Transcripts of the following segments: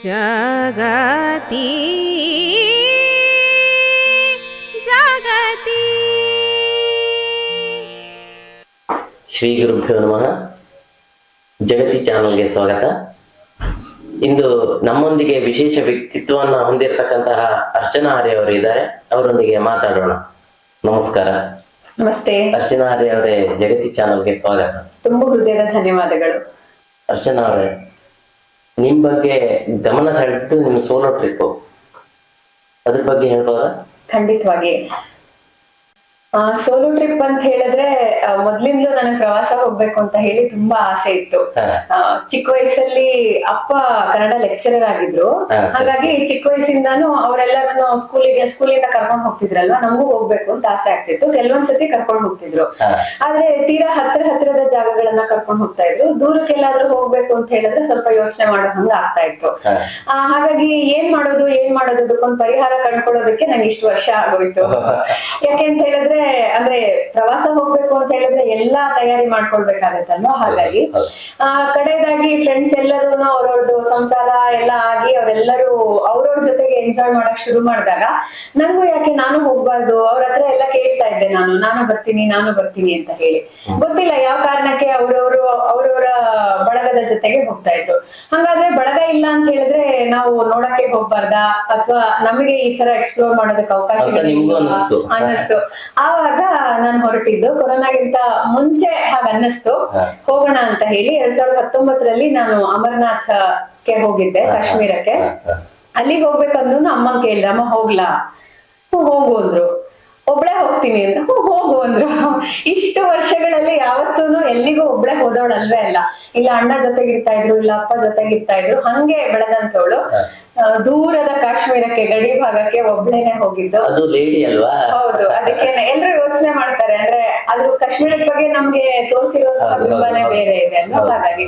जगति जगति ಶ್ರೀ ಗುರುಭ್ಯೋ ನಮಃ ಜಗತಿ ಚಾನಲ್ಗೆ ಸ್ವಾಗತ ಇಂದು ನಮ್ಮೊಂದಿಗೆ ವಿಶೇಷ ವ್ಯಕ್ತಿತ್ವವನ್ನ ಹೊಂದಿರತಕ್ಕಂತಹ ಅರ್ಚನಾ ಆರ್ಯ ಅವರು ಇದ್ದಾರೆ ಅವರೊಂದಿಗೆ ಮಾತಾಡೋಣ ನಮಸ್ಕಾರ ನಮಸ್ತೆ ಅರ್ಚನಾ ಆರ್ಯ ಅವರೇ ಜಗತಿ ಚಾನಲ್ಗೆ ಸ್ವಾಗತ ತುಂಬಾ ಹೃದಯದ ಧನ್ಯವಾದಗಳು ಅರ್ಚನಾ ಅವರೇ ನಿಮ್ ಬಗ್ಗೆ ಗಮನ ಸೆಳೆದು ನಿಮ್ ಸೋಲೋ ಟ್ರಿಪ್ ಅದ್ರ ಬಗ್ಗೆ ಹೇಳ್ಬೋದಾ? ಖಂಡಿತವಾಗಿ. ಸೋಲೋ ಟ್ರಿಪ್ ಅಂತ ಹೇಳಿದ್ರೆ ಆ, ಮೊದ್ಲಿಂದಲೂ ನನಗೆ ಪ್ರವಾಸ ಹೋಗ್ಬೇಕು ಅಂತ ಹೇಳಿ ತುಂಬಾ ಆಸೆ ಇತ್ತು. ಚಿಕ್ಕ ವಯಸ್ಸಲ್ಲಿ ಅಪ್ಪ ಕನ್ನಡ ಲೆಕ್ಚರರ್ ಆಗಿದ್ರು. ಹಾಗಾಗಿ ಚಿಕ್ಕ ವಯಸ್ಸಿಂದಾನು ಅವರೆಲ್ಲರನ್ನು ಸ್ಕೂಲಿಗೆ ಸ್ಕೂಲಿಂದ ಕರ್ಕೊಂಡು ಹೋಗ್ತಿದ್ರಲ್ವಾ? ನಮಗೂ ಹೋಗ್ಬೇಕು ಅಂತ ಆಸೆ ಆಗ್ತಿತ್ತು. ಕೆಲವೊಂದ್ಸತಿ ಕರ್ಕೊಂಡು ಹೋಗ್ತಿದ್ರು. ಆದ್ರೆ ತೀರಾ ಹತ್ರ ಹತ್ತಿರದ ಜಾಗಗಳನ್ನ ಕರ್ಕೊಂಡು ಹೋಗ್ತಾ ಇದ್ರು. ದೂರಕ್ಕೆಲ್ಲಾದ್ರೂ ಹೋಗ್ಬೇಕು ಅಂತ ಹೇಳಿದ್ರೆ ಸ್ವಲ್ಪ ಯೋಚನೆ ಮಾಡೋ ಹಂಗ ಆಗ್ತಾ ಇತ್ತು. ಆ, ಹಾಗಾಗಿ ಏನ್ ಮಾಡೋದು ಏನ್ ಮಾಡೋದು ಅದಕ್ಕೊಂದು ಪರಿಹಾರ ಕಂಡ್ಕೊಳ್ಳೋದಕ್ಕೆ ನಂಗೆ ಇಷ್ಟು ವರ್ಷ ಆಗೋಯ್ತು. ಯಾಕೆ ಅಂತ ಹೇಳಿದ್ರೆ ಅಂದ್ರೆ ಪ್ರವಾಸ ಹೋಗ್ಬೇಕು ಅಂತ ಹೇಳಿದ್ರೆ ಎಲ್ಲಾ ತಯಾರಿ ಮಾಡ್ಕೊಳ್ಬೇಕಾಗತ್ತಲ್ವಾ? ಹಾಗಾಗಿ ಆ ಕಡೆದಾಗಿ ಫ್ರೆಂಡ್ಸ್ ಎಲ್ಲರೂ ಅವ್ರವ್ರದ್ದು ಸಂಸಾರ ಎಲ್ಲ ಆಗಿ ಅವರೆಲ್ಲರೂ ಅವ್ರವ್ರ ಜೊತೆಗೆ ಎಂಜಾಯ್ ಮಾಡಕ್ ಶುರು ಮಾಡಿದಾಗ ನಂಗೂ ಯಾಕೆ ನಾನು ಹೋಗ್ಬಾರ್ದು? ಅವ್ರ ಹತ್ರ ಎಲ್ಲ ಕೇಳ್ತಾ ಇದ್ದೆ ನಾನು ನಾನು ಬರ್ತೀನಿ ನಾನು ಬರ್ತೀನಿ ಅಂತ ಹೇಳಿ. ಗೊತ್ತಿಲ್ಲ ಯಾವ ಕಾರಣಕ್ಕೆ ಅವ್ರವ್ರು ಅವ್ರವ್ರ ಬಳಗದ ಜೊತೆಗೆ ಹೋಗ್ತಾ ಇದ್ರು. ಹಂಗಾದ್ರೆ ಬಳಗ ಇಲ್ಲ ಅಂತ ಹೇಳಿದ್ರೆ ನಾವು ನೋಡಕ್ಕೆ ಹೋಗ್ಬಾರ್ದಾ? ಅಥವಾ ನಮಗೆ ಈ ತರ ಎಕ್ಸ್ಪ್ಲೋರ್ ಮಾಡೋದಕ್ಕೆ ಅವಕಾಶ ಅನ್ನಿಸ್ತು. ಅನ್ನಿಸ್ತು ಆವಾಗ ನಾನು ಹೊರಟಿದ್ದು. ಕೊರೋನಾಗಿಂತ ಮುಂಚೆ ಹಾಗ ಅನ್ನಿಸ್ತು. ಹೋಗೋಣ ಅಂತ ಹೇಳಿ ಎರಡ್ ಸಾವಿರದ ಹತ್ತೊಂಬತ್ತರಲ್ಲಿ ನಾನು ಅಮರನಾಥಕ್ಕೆ ಹೋಗಿದ್ದೆ ಕಾಶ್ಮೀರಕ್ಕೆ. ಅಲ್ಲಿಗೆ ಹೋಗ್ಬೇಕಂದ್ರು ಅಮ್ಮ ಕೇಳಿದ್ರ ಅಮ್ಮ ಹೋಗ್ಲಾ? ಹ್ಮ್ ಹೋಗು ಅಂದ್ರು. ಒಬ್ಳೆ ಹೋಗ್ತೀನಿ ಅಂದ್ರೆ. ಹ್ಮ್ ಹೋಗು ಅಂದ್ರು. ಇಷ್ಟು ವರ್ಷಗಳಲ್ಲಿ ಯಾವತ್ತೂ ಎಲ್ಲಿಗೂ ಒಬ್ಳೆ ಹೋದವಳಲ್ವೇ ಅಲ್ಲ. ಇಲ್ಲ ಅಣ್ಣ ಜೊತೆಗಿರ್ತಾ ಇದ್ರು ಇಲ್ಲ ಅಪ್ಪ ಜೊತೆಗಿರ್ತಾ ಇದ್ರು. ಹಂಗೆ ಬೆಳೆದಂತವಳು ದೂರದ ಕಾಶ್ಮೀರಕ್ಕೆ ಗಡಿ ಭಾಗಕ್ಕೆ ಒಬ್ಳೇನೆ ಹೋಗಿದ್ದು. ಅದು ಲೇಡಿ ಅಲ್ವಾ? ಹೌದು ಅದಕ್ಕೆ ಎಲ್ರು ಯೋಚನೆ ಮಾಡ್ತಾರೆ. ಅಂದ್ರೆ ಅದು ಕಾಶ್ಮೀರದ ಬಗ್ಗೆ ನಮ್ಗೆ ತೋರಿಸಿರೋ ತುಂಬಾನೇ ಬೇರೆ ಇದೆ ಅಲ್ವಾ? ಹಾಗಾಗಿ.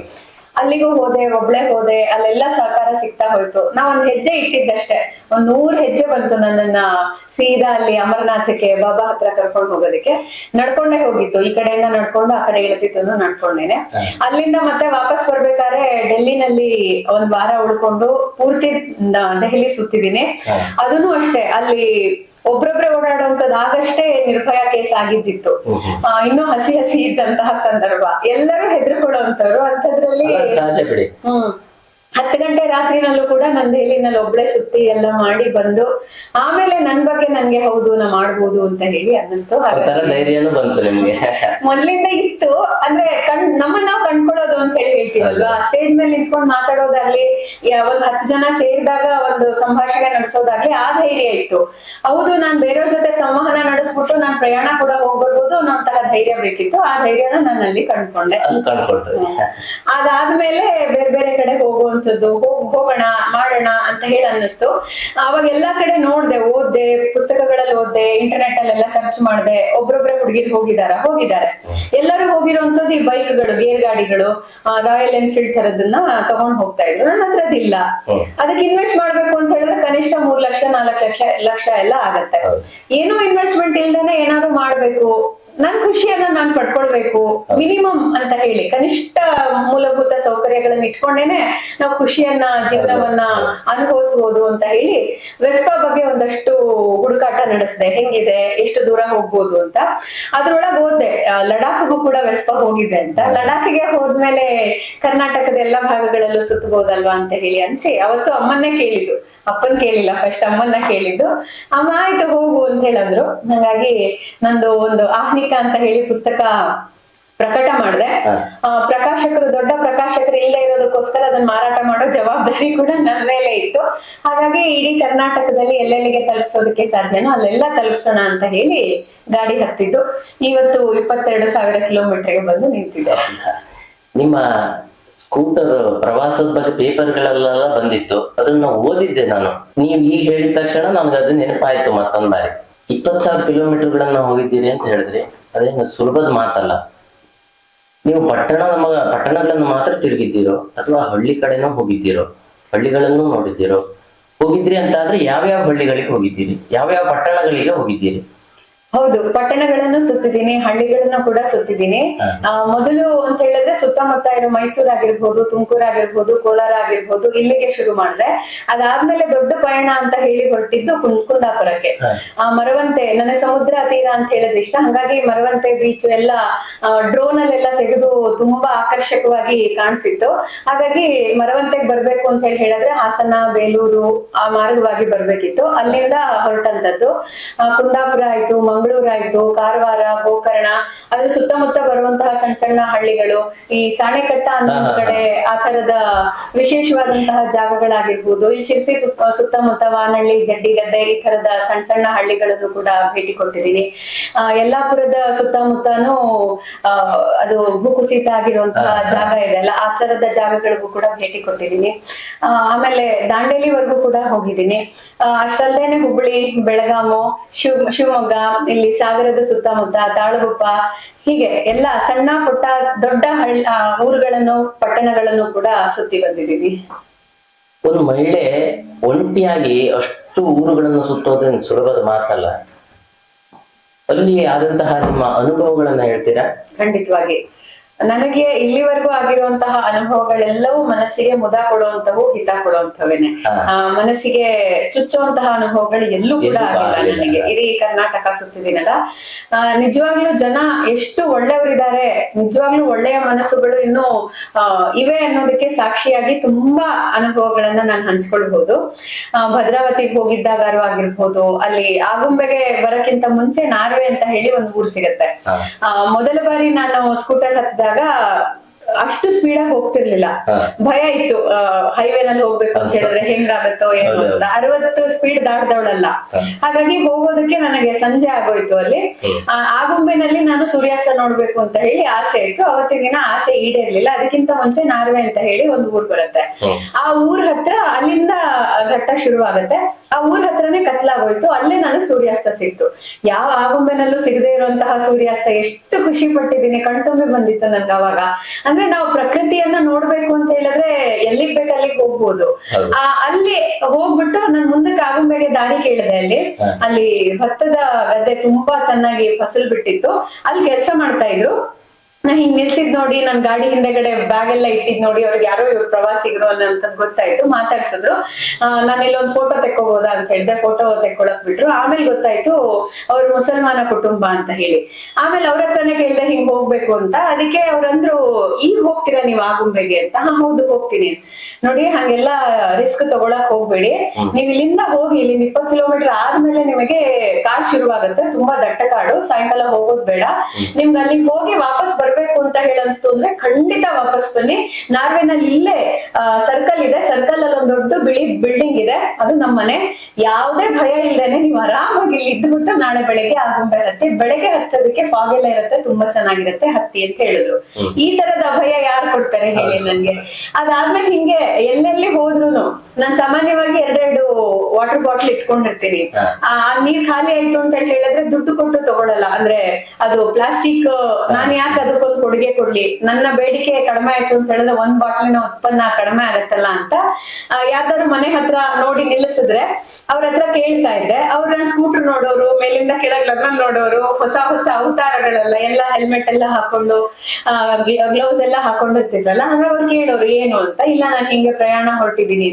ಅಲ್ಲಿಗೂ ಹೋದೆ ಒಬ್ಳೆ ಹೋದೆ ಅಲ್ಲೆಲ್ಲ ಸಹಕಾರ ಸಿಗ್ತಾ ಹೋಯ್ತು. ನಾ ಒಂದ್ ಹೆಜ್ಜೆ ಇಟ್ಟಿದ್ದಷ್ಟೇ. ಒಂದ್ ನೂರ್ ಹೆಜ್ಜೆ ಬಂತು ನನ್ನನ್ನ ಸೀದಾ ಅಲ್ಲಿ ಅಮರನಾಥಕ್ಕೆ ಬಾಬಾ ಹತ್ರ ಕರ್ಕೊಂಡು ಹೋಗೋದಕ್ಕೆ. ನಡ್ಕೊಂಡೇ ಹೋಗಿತ್ತು ಈ ಕಡೆಯಿಂದ ನಡ್ಕೊಂಡು ಆ ಕಡೆ ಇಳತಿತ್ತು ನಡ್ಕೊಂಡೇನೆ. ಅಲ್ಲಿಂದ ಮತ್ತೆ ವಾಪಸ್ ಬರ್ಬೇಕಾದ್ರೆ ಡೆಲ್ಲಿನಲ್ಲಿ ಒಂದ್ ವಾರ ಉಳ್ಕೊಂಡು ಪೂರ್ತಿ ದೆಹಲಿ ಸುತ್ತಿದೀನಿ. ಅದನ್ನು ಅಷ್ಟೇ. ಅಲ್ಲಿ ಒಬ್ರೊಬ್ರೆ ಓಡಾಡುವಂತದ್ದು ಆಗಷ್ಟೇ ನಿರ್ಭಯ ಕೇಸ್ ಆಗಿದ್ದಿತ್ತು. ಇನ್ನು ಹ್ಮ್. ಆ, ಇನ್ನೂ ಹಸಿ ಹಸಿ ಇದ್ದಂತಹ ಸಂದರ್ಭ. ಎಲ್ಲರೂ ಹೆದರ್ಕೊಳ್ಳುವಂತವ್ರು ಅಂತದ್ರಲ್ಲಿ ಹ್ಮ್. ಹತ್ತು ಗಂಟೆ ರಾತ್ರಿನಲ್ಲೂ ಕೂಡ ನಾನು ದೆಹಲಿನಲ್ಲಿ ಒಬ್ಳೆ ಸುತ್ತಿ ಎಲ್ಲ ಮಾಡಿ ಬಂದು ಆಮೇಲೆ ನನ್ ಬಗ್ಗೆ ನನ್ಗೆ ಹೌದು ನಾ ಮಾಡ್ಬೋದು ಅಂತ ಹೇಳಿ ಅನ್ನಿಸ್ತು. ಮೊದ್ಲಿಂದ ಇತ್ತು. ಅಂದ್ರೆ ಕಣ್ ನಮ್ಮನ್ನ ನಾವು ಕಂಡ್ಕೊಳ್ಳೋದು ಅಂತ ಹೇಳಿ ಹೇಳ್ತೀವಲ್ವಾ? ಸ್ಟೇಜ್ ಮೇಲೆ ನಿಂತ್ಕೊಂಡು ಮಾತಾಡೋದಾಗ್ಲಿ ಒಂದ್ ಹತ್ತು ಜನ ಸೇರಿದಾಗ ಒಂದು ಸಂಭಾಷಣೆ ನಡೆಸೋದಾಗ್ಲಿ ಆ ಧೈರ್ಯ ಇತ್ತು. ಹೌದು ನಾನ್ ಬೇರೆಯವ್ರ ಜೊತೆ ಸಂವಹನ ನಡೆಸ್ಬಿಟ್ಟು ನಾನ್ ಪ್ರಯಾಣ ಕೂಡ ಹೋಗ್ಬರ್ಬೋದು ಅನ್ನೋಂತಹ ಧೈರ್ಯ ಬೇಕಿತ್ತು. ಆ ಧೈರ್ಯನ ನನ್ನಲ್ಲಿ ಅಲ್ಲಿ ಕಂಡ್ಕೊಂಡೆ ಅದಾದ್ಮೇಲೆ ಬೇರೆ ಬೇರೆ ಕಡೆ ಹೋಗ್ ಹೋಗೋಣ ಮಾಡೋಣ ಅಂತ ಹೇಳಿ ಅನ್ನಿಸ್ತು. ಅವಾಗ ಎಲ್ಲಾ ಕಡೆ ನೋಡ್ದೆ ಓದ್ದೆ ಪುಸ್ತಕಗಳಲ್ಲಿ ಓದ್ದೆ ಇಂಟರ್ನೆಟ್ ಅಲ್ಲೆಲ್ಲ ಸರ್ಚ್ ಮಾಡ್ದೆ ಒಬ್ರೊಬ್ರೆ ಹುಡುಗಿರು ಹೋಗಿದಾರ ಹೋಗಿದ್ದಾರೆ. ಎಲ್ಲರೂ ಹೋಗಿರುವಂತದ್ದು ಈ ಬೈಕ್ಗಳು ಗೇರ್ ಗಾಡಿಗಳು ರಾಯಲ್ ಎನ್ಫೀಲ್ಡ್ ತರದನ್ನ ತಗೊಂಡ್ ಹೋಗ್ತಾ ಇದ್ರು. ನನ್ನ ಹತ್ರದಿಲ್ಲ ಅದಕ್ಕೆ ಇನ್ವೆಸ್ಟ್ ಮಾಡ್ಬೇಕು ಅಂತ ಹೇಳಿದ್ರೆ ಕನಿಷ್ಠ ಮೂರ್ ಲಕ್ಷ ನಾಲ್ಕು ಲಕ್ಷ ಲಕ್ಷ ಎಲ್ಲ ಆಗತ್ತೆ. ಏನೂ ಇನ್ವೆಸ್ಟ್ಮೆಂಟ್ ಇಲ್ದೇನೆ ಏನಾದ್ರು ಮಾಡ್ಬೇಕು. ನನ್ ಖುಷಿಯನ್ನ ನಾನ್ ಪಡ್ಕೊಳ್ಬೇಕು ಮಿನಿಮಮ್ ಅಂತ ಹೇಳಿ ಕನಿಷ್ಠ ಮೂಲಭೂತ ಸೌಕರ್ಯಗಳನ್ನ ಇಟ್ಕೊಂಡೇನೆ ನಾವು ಖುಷಿಯನ್ನ ಜೀವನವನ್ನ ಅನುಭವಿಸಬಹುದು ಅಂತ ಹೇಳಿ ವೆಸ್ಪಾ ಬಗ್ಗೆ ಒಂದಷ್ಟು ಹುಡುಕಾಟ ನಡೆಸಿದೆ ಹೆಂಗಿದೆ ಎಷ್ಟು ದೂರ ಹೋಗ್ಬೋದು ಅಂತ. ಅದ್ರೊಳಗೆ ಹೋದೆ ಲಡಾಖ್ಗೂ ಕೂಡ ವೆಸ್ಪಾ ಹೋಗಿದೆ ಅಂತ. ಲಡಾಖ್ಗೆ ಹೋದ್ಮೇಲೆ ಕರ್ನಾಟಕದ ಎಲ್ಲಾ ಭಾಗಗಳಲ್ಲೂ ಸುತ್ತಬಹುದಲ್ವಾ ಅಂತ ಹೇಳಿ ಅನ್ಸಿ ಅವತ್ತು ಅಮ್ಮನ್ನೇ ಕೇಳಿದ್ದು. ಅಪ್ಪನ್ ಕೇಳಿಲ್ಲ ಫಸ್ಟ್ ಅಮ್ಮನ್ನ ಕೇಳಿದ್ದು. ಅಮ್ಮ ಆಯ್ತು ಹೋಗು ಅಂತ ಹೇಳಂದ್ರು. ಹಂಗಾಗಿ ನಂದು ಒಂದು ಆಹ್ನಿಕ ಅಂತ ಹೇಳಿ ಪುಸ್ತಕ ಪ್ರಕಟ ಮಾಡಿದೆ. ಆ ಪ್ರಕಾಶಕರು ದೊಡ್ಡ ಪ್ರಕಾಶಕರು ಇಲ್ಲೇ ಇರೋದಕ್ಕೋಸ್ಕರ ಅದನ್ನ ಮಾರಾಟ ಮಾಡೋ ಜವಾಬ್ದಾರಿ ಕೂಡ ನನ್ನ ಮೇಲೆ ಇತ್ತು. ಹಾಗಾಗಿ ಇಡೀ ಕರ್ನಾಟಕದಲ್ಲಿ ಎಲ್ಲೆಲ್ಲಿಗೆ ತಲುಪಿಸೋದಕ್ಕೆ ಸಾಧ್ಯನೋ ಅಲ್ಲೆಲ್ಲ ತಲುಪಿಸೋಣ ಅಂತ ಹೇಳಿ ಗಾಡಿ ಹತ್ತಿದ್ದು. ಇವತ್ತು ಇಪ್ಪತ್ತೆರಡು ಸಾವಿರ ಕಿಲೋಮೀಟರ್ಗೆ ಬಂದು ನಿಂತಿದೆ ನಿಮ್ಮ ಸ್ಕೂಟರ್, ಪ್ರವಾಸದ ಬಗ್ಗೆ ಪೇಪರ್ಗಳೆಲ್ಲ ಬಂದಿತ್ತು. ಅದನ್ನ ಓದಿದ್ದೆ ನಾನು. ನೀವು ಈಗ ಹೇಳಿದ ತಕ್ಷಣ ನನ್ಗೆ ಅದು ನೆನಪಾಯ್ತು ಮತ್ತೊಂದ್ ಬಾರಿ. ಇಪ್ಪತ್ ಸಾವಿರ ಕಿಲೋಮೀಟರ್ಗಳನ್ನ ಹೋಗಿದ್ದೀರಿ ಅಂತ ಹೇಳಿದ್ರಿ. ಅದೇನು ಸುಲಭದ ಮಾತಲ್ಲ. ನೀವು ಪಟ್ಟಣ ಪಟ್ಟಣಗಳನ್ನು ಮಾತ್ರ ತಿರುಗಿದ್ದೀರೋ ಅಥವಾ ಹಳ್ಳಿ ಕಡೆನೂ ಹೋಗಿದ್ದೀರೋ, ಹಳ್ಳಿಗಳನ್ನು ನೋಡಿದ್ದೀರೋ, ಹೋಗಿದ್ರಿ ಅಂತ ಆದ್ರೆ ಯಾವ್ಯಾವ ಹಳ್ಳಿಗಳಿಗೆ ಹೋಗಿದ್ದೀರಿ? ಯಾವ್ಯಾವ ಪಟ್ಟಣಗಳಿಗೆ ಹೋಗಿದ್ದೀರಿ? ಹೌದು ಪಟ್ಟಣಗಳನ್ನು ಸುತ್ತಿದ್ದೀನಿ ಹಳ್ಳಿಗಳನ್ನು ಕೂಡ ಸುತ್ತಿದ್ದೀನಿ. ಮೊದಲು ಅಂತ ಹೇಳಿದ್ರೆ ಸುತ್ತಮುತ್ತ ಇರೋ ಮೈಸೂರು ಆಗಿರ್ಬೋದು ತುಮಕೂರು ಆಗಿರ್ಬೋದು ಕೋಲಾರ ಆಗಿರ್ಬೋದು ಇಲ್ಲಿಗೆ ಶುರು ಮಾಡಿದೆ. ಅದಾದ್ಮೇಲೆ ದೊಡ್ಡ ಪಯಣ ಅಂತ ಹೇಳಿ ಹೊರಟಿದ್ದು ಕುಂದಾಪುರಕ್ಕೆ. ಆ ಮರವಂತೆ ನನಗೆ ಸಮುದ್ರ ತೀರ ಅಂತ ಹೇಳಿದ್ರೆ ಇಷ್ಟ. ಹಾಗಾಗಿ ಮರವಂತೆ ಬೀಚ್ ಎಲ್ಲ ಡ್ರೋನ್ ಅಲ್ಲೆಲ್ಲ ತೆಗೆದು ತುಂಬಾ ಆಕರ್ಷಕವಾಗಿ ಕಾಣಿಸಿತ್ತು. ಹಾಗಾಗಿ ಮರವಂತೆಗೆ ಬರ್ಬೇಕು ಅಂತ ಹೇಳಿ ಹೇಳಿದ್ರೆ ಹಾಸನ ಬೇಲೂರು ಆ ಮಾರ್ಗವಾಗಿ ಬರ್ಬೇಕಿತ್ತು. ಅಲ್ಲಿಂದ ಹೊರಟಂತದ್ದು. ಕುಂದಾಪುರ ಆಯ್ತು ಆಯ್ತು ಕಾರವಾರ ಗೋಕರ್ಣ ಅದ್ರ ಸುತ್ತಮುತ್ತ ಬರುವಂತಹ ಸಣ್ಣ ಸಣ್ಣ ಹಳ್ಳಿಗಳು ಈ ಸಾಣೆಕಟ್ಟ ಅನ್ನೋ ಕಡೆ ಆ ತರದ ವಿಶೇಷವಾದಂತಹ ಜಾಗಗಳಾಗಿರ್ಬೋದು. ಈ ಶಿರ್ಸಿ ಸುತ್ತ ಸುತ್ತಮುತ್ತ ವಾನಹಳ್ಳಿ ಜಡ್ಡಿಗದ್ದೆ ಈ ತರದ ಸಣ್ಣ ಸಣ್ಣ ಹಳ್ಳಿಗಳನ್ನು ಕೂಡ ಭೇಟಿ ಕೊಟ್ಟಿದ್ದೀನಿ ಆ ಯಲ್ಲಾಪುರದ ಸುತ್ತಮುತ್ತನೂ ಅದು ಭೂಕುಸಿತ ಆಗಿರುವಂತಹ ಜಾಗ ಇದೆ ಅಲ್ಲ ಆ ತರದ ಜಾಗಗಳಿಗೂ ಕೂಡ ಭೇಟಿ ಕೊಟ್ಟಿದ್ದೀನಿ ಆ, ಆಮೇಲೆ ದಾಂಡೇಲಿವರೆಗೂ ಕೂಡ ಹೋಗಿದ್ದೀನಿ ಅಷ್ಟಲ್ದೇನೆ ಹುಬ್ಬಳ್ಳಿ ಬೆಳಗಾಮು ಶಿವ ಶಿವಮೊಗ್ಗ ಇಲ್ಲಿ ಸಾಗರದ ಸುತ್ತಮುತ್ತ ತಾಳಗುಪ್ಪ ಹೀಗೆ ಎಲ್ಲ ಸಣ್ಣ ಪುಟ್ಟ ದೊಡ್ಡ ಹಳ್ಳ ಊರುಗಳನ್ನು ಪಟ್ಟಣಗಳನ್ನು ಕೂಡ ಸುತ್ತಿ ಬಂದಿದ್ದೀವಿ. ಒಂದು ಮಹಿಳೆ ಒಂಟಿಯಾಗಿ ಅಷ್ಟು ಊರುಗಳನ್ನು ಸುತ್ತೋದ್ರಿಂದ ಸುಲಭದ ಮಾತಲ್ಲ. ಅಲ್ಲಿ ಆದಂತಹ ನಿಮ್ಮ ಅನುಭವಗಳನ್ನ ಹೇಳ್ತೀರಾ? ಖಂಡಿತವಾಗಿ. ನನಗೆ ಇಲ್ಲಿವರೆಗೂ ಆಗಿರುವಂತಹ ಅನುಭವಗಳೆಲ್ಲವೂ ಮನಸ್ಸಿಗೆ ಮುದ ಕೊಡುವಂತವು ಹಿತ ಕೊಡುವಂತವೇನೆ ಆ, ಮನಸ್ಸಿಗೆ ಚುಚ್ಚುವಂತಹ ಅನುಭವಗಳು ಎಲ್ಲೂ ಕೂಡ ಆಗಿಲ್ಲ. ನನಗೆ. ಇಡೀ ಕರ್ನಾಟಕ ಸುತ್ತಿದ್ದೀನಲ್ಲ. ಆ, ನಿಜವಾಗ್ಲೂ ಜನ ಎಷ್ಟು ಒಳ್ಳೆಯವರಿದ್ದಾರೆ ನಿಜವಾಗ್ಲೂ ಒಳ್ಳೆಯ ಮನಸ್ಸುಗಳು ಇನ್ನು ಆ, ಇವೆ ಅನ್ನೋದಕ್ಕೆ ಸಾಕ್ಷಿಯಾಗಿ ತುಂಬಾ ಅನುಭವಗಳನ್ನ ನಾನು ಹಂಚ್ಕೊಳ್ಬಹುದು. ಆ, ಭದ್ರಾವತಿಗೆ ಹೋಗಿದ್ದಾಗಾರು ಆಗಿರ್ಬೋದು ಅಲ್ಲಿ ಆಗುಂಬೆಗೆ ಬರಕ್ಕಿಂತ ಮುಂಚೆ ನಾರ್ವೆ ಅಂತ ಹೇಳಿ ಒಂದು ಊರು ಸಿಗತ್ತೆ. ಆ, ಮೊದಲ ಬಾರಿ ನಾನು ಸ್ಕೂಟರ್ 方が ಅಷ್ಟು ಸ್ಪೀಡ್ ಆಗಿ ಹೋಗ್ತಿರ್ಲಿಲ್ಲ. ಭಯ ಇತ್ತು. ಹೈವೇ ನಲ್ಲಿ ಹೋಗ್ಬೇಕು ಅಂತ ಹೇಳಿದ್ರೆ ಹೆಂಗಾಗತ್ತೋ ಏನು. ಅಂತ. ಅರವತ್ತು ಸ್ಪೀಡ್ ದಾಟ್ದವಳಲ್ಲ. ಹಾಗಾಗಿ ಹೋಗೋದಕ್ಕೆ ನನಗೆ ಸಂಜೆ ಆಗೋಯ್ತು ಅಲ್ಲಿ. ಆ, ಆಗುಂಬೆನಲ್ಲಿ ನಾನು ಸೂರ್ಯಾಸ್ತ ನೋಡ್ಬೇಕು ಅಂತ ಹೇಳಿ ಆಸೆ ಇತ್ತು. ಅವತ್ತಿನ ದಿನ ಆಸೆ ಈಡೇರ್ಲಿಲ್ಲ. ಅದಕ್ಕಿಂತ ಮುಂಚೆ ನಾರ್ವೆ ಅಂತ ಹೇಳಿ ಒಂದು ಊರ್ ಬರುತ್ತೆ. ಆ ಊರ್ ಹತ್ರ ಅಲ್ಲಿಂದ ಘಟ್ಟ ಶುರುವಾಗತ್ತೆ. ಆ ಊರ್ ಹತ್ರನೇ ಕತ್ಲಾಗೋಯ್ತು. ಅಲ್ಲೇ ನನಗೆ ಸೂರ್ಯಾಸ್ತ ಸಿಕ್ತು. ಯಾವ ಆಗುಂಬೆನಲ್ಲೂ ಸಿಗದೆ ಇರುವಂತಹ ಸೂರ್ಯಾಸ್ತ ಎಷ್ಟು ಖುಷಿ ಪಟ್ಟಿದ್ದೀನಿ. ಕಣ್ತುಂಬಿ ಬಂದಿತ್ತು ನನ್ಗೆ ಅವಾಗ. ಅಂದ್ರೆ ನಾವು ಪ್ರಕೃತಿಯನ್ನ ನೋಡ್ಬೇಕು ಅಂತ ಹೇಳಿದ್ರೆ ಎಲ್ಲಿಗ್ ಬೇಕು ಅಲ್ಲಿಗೆ ಹೋಗ್ಬೋದು. ಆ ಅಲ್ಲಿ ಹೋಗ್ಬಿಟ್ಟು ನಾನು ಮುಂದಕ್ಕೆ ಆಗುಂಬೆಗೆ ದಾರಿ ಕೇಳಿದೆ ಅಲ್ಲಿ. ಅಲ್ಲಿ ಭತ್ತದ ಗದ್ದೆ ತುಂಬಾ ಚೆನ್ನಾಗಿ ಫಸಲ್ ಬಿಟ್ಟಿತ್ತು. ಅಲ್ಲಿ ಕೆಲಸ ಮಾಡ್ತಾ ಇದ್ರು. ನಾ ಹಿಂಗ್ ನಿಲ್ಸಿದ್ ನೋಡಿ ನನ್ ಗಾಡಿ ಹಿಂದೆಗಡೆ ಬ್ಯಾಗ್ ಎಲ್ಲ ಇಟ್ಟಿದ್ ನೋಡಿ ಅವ್ರಿಗೆ ಯಾರೋ ಇವ್ರು ಪ್ರವಾಸಿಗರು ಅಂತ ಗೊತ್ತಾಯ್ತು ಮಾತಾಡ್ಸಿದ್ರು. ನಾನು ಇಲ್ಲೊಂದು ಫೋಟೋ ತೆಕ್ಕೋಬೋದಾ ಅಂತ ಹೇಳಿದೆ ಫೋಟೋ ತೆಕ್ಕೊಳಕ್ ಬಿಟ್ರು. ಆಮೇಲೆ ಗೊತ್ತಾಯ್ತು ಅವ್ರು ಮುಸಲ್ಮಾನ ಕುಟುಂಬ ಅಂತ ಹೇಳಿ. ಆಮೇಲೆ ಅವ್ರ ಹತ್ರನೇ ಕೇಳಿದೆ ಹಿಂಗ್ ಹೋಗ್ಬೇಕು ಅಂತ. ಅದಕ್ಕೆ ಅವ್ರಂದ್ರು ಈಗ ಹೋಗ್ತೀರಾ ನೀವ್ ಆಗುಂಬೆಗೆ ಅಂತ. ಹಾ ಹೌದು ಹೋಗ್ತೀನಿ. ನೋಡಿ ಹಂಗೆಲ್ಲ ರಿಸ್ಕ್ ತಗೊಳಕ್ ಹೋಗ್ಬೇಡಿ. ನೀವ್ ಇಲ್ಲಿಂದ ಹೋಗಿ ಇಲ್ಲಿಂದ ಇಪ್ಪತ್ ಕಿಲೋಮೀಟರ್ ಆದ್ಮೇಲೆ ನಿಮಗೆ ಕಾರ್ ಶುರುವಾಗುತ್ತೆ. ತುಂಬಾ ದಟ್ಟ ಕಾಡು. ಸಾಯಂಕಾಲ ಹೋಗೋದ್ ಬೇಡ. ನಿಮ್ಗೆ ಅಲ್ಲಿಗೆ ಹೋಗಿ ವಾಪಸ್ ಬರ್ಬೇಕು ಅಂತ ಹೇಳಿ ಅನ್ಸ್ತು ಅಂದ್ರೆ ಖಂಡಿತ ವಾಪಸ್ ಬನ್ನಿ. ನಾರ್ವೆನಲ್ಲಿ ಇಲ್ಲೇ ಸರ್ಕಲ್ ಇದೆ. ಸರ್ಕಲ್ ಅಲ್ಲಿ ಒಂದ್ ದೊಡ್ಡ ಬಿಳಿ ಬಿಲ್ಡಿಂಗ್ ಇದೆ. ಅದು ನಮ್ಮನೆ. ಯಾವ್ದೇ ಭಯ ಇಲ್ದೇನೆ ನೀವು ಆರಾಮಾಗಿ ಇಲ್ಲಿ ಇದ್ಬಿಟ್ಟು ನಾಳೆ ಬೆಳಗ್ಗೆ ಆಗುಂಬೆ ಹತ್ತಿ ಬೆಳಗ್ಗೆ ಹತ್ತೋದಕ್ಕೆ ಫಾಗ್ ಎಲ್ಲ ಇರುತ್ತೆ ತುಂಬಾ ಚೆನ್ನಾಗಿರುತ್ತೆ ಹತ್ತಿ ಅಂತ ಹೇಳಿದ್ರು. ಈ ತರದ ಭಯ ಯಾರು ಕೊಡ್ತಾರೆ ಹೇಳಿ ನನ್ಗೆ. ಅದಾದ್ಮೇಲೆ ಹಿಂಗೆ ಎಲ್ಲೆಲ್ಲಿ ಹೋದ್ರು ನಾನ್ ಸಾಮಾನ್ಯವಾಗಿ ಎರಡೆರಡು ವಾಟರ್ ಬಾಟ್ಲ್ ಇಟ್ಕೊಂಡಿರ್ತೀನಿ. ಆ ನೀರ್ ಖಾಲಿ ಆಯ್ತು ಅಂತ ಹೇಳಿದ್ರೆ ದುಡ್ಡು ಕೊಟ್ಟು ತಗೊಳಲ್ಲ. ಅಂದ್ರೆ ಅದು ಪ್ಲಾಸ್ಟಿಕ್ ನಾನ್ ಯಾಕೆ ಅದಕ್ಕೊಂದು ಕೊಡುಗೆ ಕೊಡ್ಲಿ. ನನ್ನ ಬೇಡಿಕೆ ಕಡಿಮೆ ಆಯ್ತು ಅಂತ ಹೇಳಿದ್ರೆ ಒಂದ್ ಬಾಟ್ಲಿನ ಉತ್ಪನ್ನ ಕಡಿಮೆ ಆಗತ್ತಲ್ಲ ಅಂತ. ಯಾವ್ದಾದ್ರು ಮನೆ ಹತ್ರ ನೋಡಿ ನಿಲ್ಲಿಸಿದ್ರೆ ಅವ್ರ ಹತ್ರ ಕೇಳ್ತಾ ಇದ್ದೆ. ಅವ್ರು ನನ್ ಸ್ಕೂಟರ್ ನೋಡೋರು, ಮೇಲಿಂದ ಕೆಳಗ್ ಲಗ್ನ ನೋಡೋರು, ಹೊಸ ಹೊಸ ಅವತಾರಗಳೆಲ್ಲ ಎಲ್ಲ ಹೆಲ್ಮೆಟ್ ಎಲ್ಲ ಹಾಕೊಂಡು ಗ್ಲೌಸ್ ಎಲ್ಲ ಹಾಕೊಂಡಿರ್ತಿದ್ರಲ್ಲ ಅಂದ್ರೆ ಅವ್ರು ಕೇಳೋರು, ಏನು ಅಂತ? ಇಲ್ಲ, ನಾನು ಹಿಂಗೆ ಪ್ರಯಾಣ ಹೊರಟಿದೀನಿ